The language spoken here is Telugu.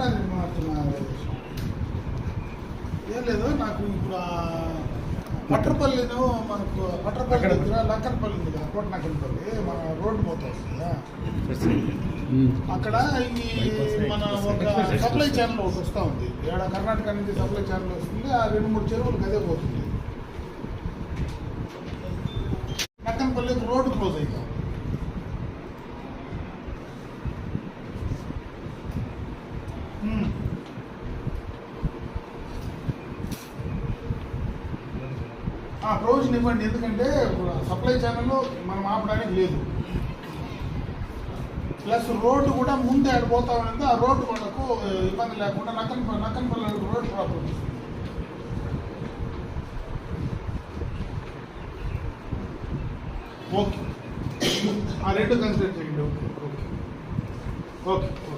మాట్లాడి మాట్లాడుతున్నా ఏం లేదు నాకు ఇప్పుడు ఆ పట్రపల్లిను మనకు పట్రపల్లి దగ్గర లక్కనపల్లి ఉంది కదా కోట నక్కనపల్లి మన రోడ్డు పోతా కదా. అక్కడ ఈ మన ఒక సప్లై ఛానల్ ఒకటి వస్తూ ఉంది. ఇక్కడ కర్ణాటక నుంచి సప్లై ఛానల్ వస్తుంది ఆ రెండు మూడు చెరువులకు అదే పోతుంది. నక్కనపల్లికి రోడ్డు క్లోజ్ అయింది ఆ ప్రొవిజన్ ఇవ్వండి. ఎందుకంటే సప్లై ఛానల్ మనం ఆపడానికి లేదు. ప్లస్ రోడ్డు కూడా ముందే ఆడ ఉన్నది. ఆ రోడ్డు వాళ్ళకు ఇబ్బంది లేకుండా నక్కన నక్కనపల్లి రోడ్డు ప్రాబ్లం ఓకే. ఆ రెండు కన్సిడర్ చేయండి. Okay okay. Okay okay.